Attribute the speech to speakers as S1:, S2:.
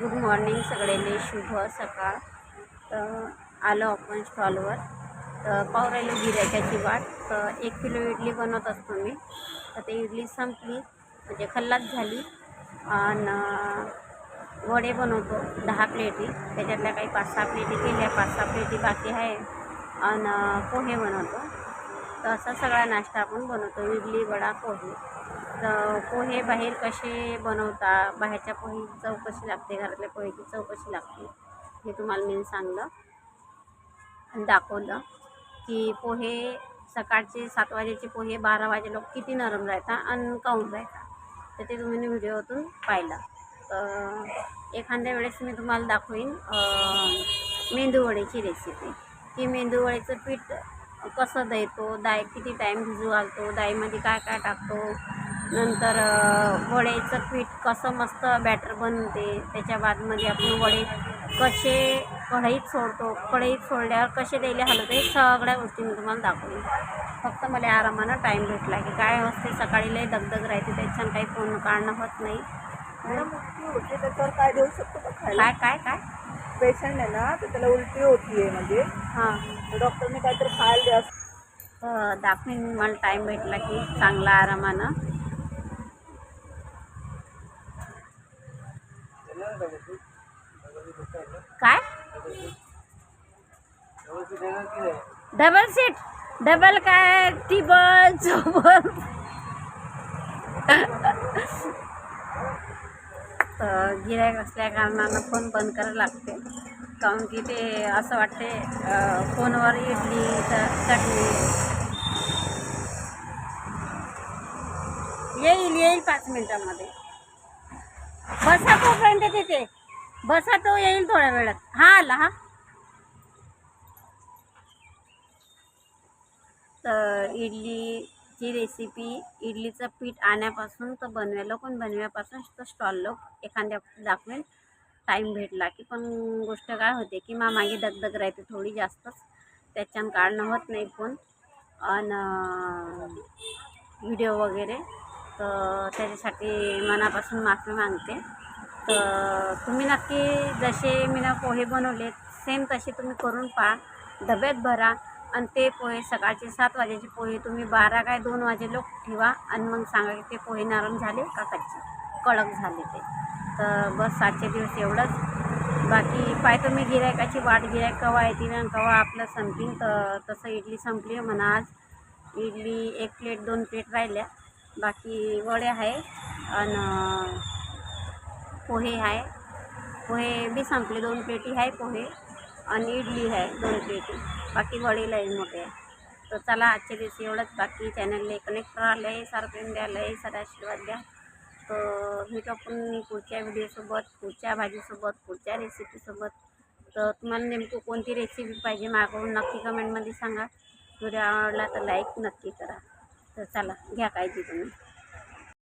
S1: Good morning सगळ्यांनी. शुभ सकाळ. तर आलो आपण स्टॉलवर. तर पाव राहिलो गिरायकाची वाट. तर एक किलो इडली बनवत असतो मी. तर ते इडली संपली. म्हणजे खल्लाच झाली. आणि वडे बनवतो. दहा प्लेटी. त्याच्यातल्या काही पाच सहा प्लेटी केल्या. पाच सहा प्लेटी बाकी आहे. आणि पोहे बनवतो. तर असा सगळा नाश्ता आपण बनवतो. इडली वडा पोहे. पोहे बाहेर कसे बनवता बाहेरच्या पोहे चव कशी लागते घरातल्या पोहेची चव कशी लागते हे तुम्हाला मी सांगलं आणि दाखवलं की पोहे सकाळचे सात वाजेचे पोहे बारा वाजे लोक किती नरम राहतात आणि काऊन राहतात तर ते तुम्ही व्हिडिओतून पाहिलं. तर एखाद्या वेळेस मी तुम्हाला दाखवीन मेंदूवडेची रेसिपी की मेंदूवडेचं पीठ कसं द्यायतो डाळ किती टाईम भिजू घालतो डाळीमध्ये काय काय टाकतो नंतर वड्याचं पीठ कसं मस्त बॅटर बनते. त्याच्या बादमध्ये आपण वडे कसे कढईत सोडतो कढईत सोडल्यावर कसे द्यायला हलवतो हे सगळ्या गोष्टी मी तुम्हाला दाखवेन फक्त मला आरामानं टाईम भेटला की काय असते सकाळी लई दगदग राहते त्याच्यानं काही फोन काढणं होत नाही.
S2: मॅडम उलटी होते त्याच्यावर काय देऊ शकतो
S1: काय काय काय?
S2: पेशंट आहे ना तर त्याला उलटी होतीये म्हणजे.
S1: हां.
S2: डॉक्टरने काहीतरी खायला द्या.
S1: दाखवीन मला टाईम भेटला की चांगला आरामानं. काय? डबल सीट डबल काय? टिबल चोबल तर गिरायक असल्या कारणानं फोन बंद करायला लागते. काऊन की ते असं वाटते फोनवर इडली तर चटणी. येईल येईल पाच मिनिटामध्ये. बसा तोपर्यंत तिथे. बसा तो येईल थोड्या वेळात. हा आला हा. तर इडलीची रेसिपी इडलीचं पीठ आणण्यापासून तर बनवायला पण बनव्यापासून तर स्टॉल लोक एखाद्या दाखवेल. टाईम भेटला की पण गोष्ट काय होते की मा मागे दगदग राहते थोडी जास्तच. त्याच्यानं काढणं होत नाही पण आणि व्हिडिओ वगैरे. तर त्याच्यासाठी मनापासून माफी मागते. तर तुम्ही नक्की जसे मी ना पोहे बनवले सेम तसे तुम्ही करून पहा. डब्यात भरा आणि ते पोहे सकाळचे सात वाजेचे पोहे तुम्ही बारा काय दोन वाजे लोक ठेवा आणि मग सांगा की ते पोहे नरम झाले का कच्चे? कडक झाले ते. तर बस आजचे दिवस एवढंच. बाकी पाय तुम्ही गिरायकाची वाट गिरायक कवा येते आणि कवा आपलं संपली तर तसं इडली संपली आहे म्हणा आज. इडली एक प्लेट दोन प्लेट राहिल्या. बाकी वडे आहे आणि पोहे आहे. पोहे बी संपले दोन पेटी आहे पोहे आणि इडली आहे दोन पेटी. बाकी वडे आहे मोठे तर चला आजच्या दिवशी एवढंच. बाकी चॅनलला कनेक्ट राहिलं द्यायला इंडियाला सारा आशीर्वाद द्या. तर भेटू आपण पुढच्या व्हिडिओसोबत पुढच्या भाजीसोबत पुढच्या रेसिपीसोबत तर तुम्हाला नेमकं कोणती रेसिपी पाहिजे मागवून नक्की कमेंटमध्ये सांगा. व्हिडिओ आवडला तर लाईक नक्की करा. तर चला घ्या काळजी तुम्ही.